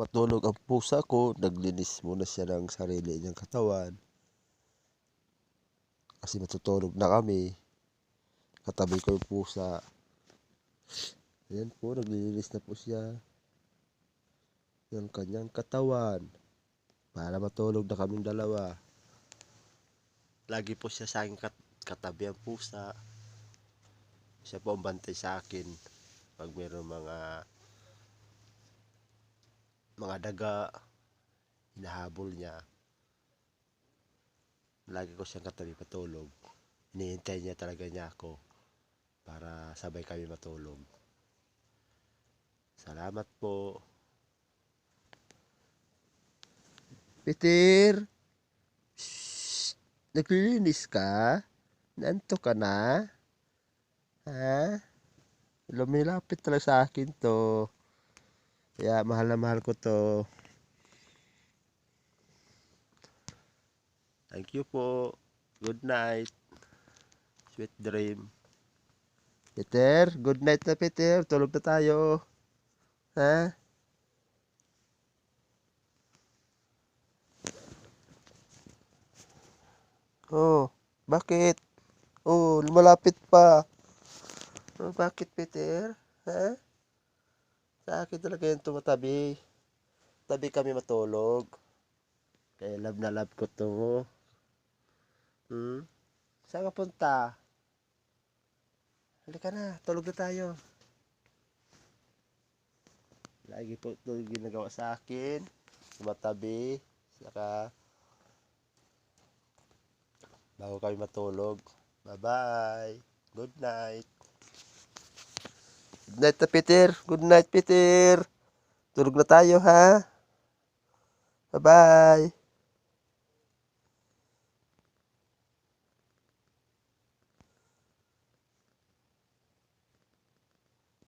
matulog ang pusa ko, naglinis muna siya ng sarili niyang katawan. Kasi matutulog na kami. Katabi ko yung pusa. Ayan po, naglilinis na po siya ng kanyang katawan. Para matulog na kaming dalawa. Lagi po siya sa aking kat- katabi ang pusa. Siya po ang bantay sa akin pag mayroong mga mga daga hinahabol niya. Lagi ko siyang katabi patulog. Hinihintay niya talaga niya ako para sabay kami matulog. Salamat po. Peter Shh, naglilinis ka? Nanto ka na? Ha? Lumilapit talaga sa akin to kaya mahal na mahal ko to. Thank you po. Good night. Sweet dream. Peter, good night na Peter. Tulog na tayo. Ha? Oh, bakit? Oh, lumalapit pa. Oh, bakit Peter? Ha? Sa akin talaga yung tumatabi. Tabi kami matulog. Kaya love na love ko to. Hmm? Saan ka punta? Halika na, tulog na tayo. Lagi po ito ginagawa sa akin. Tumatabi. Saka bago kami matulog. Bye-bye. Good night. Night na Peter. Good night Peter. Tulog na tayo ha. Bye-bye.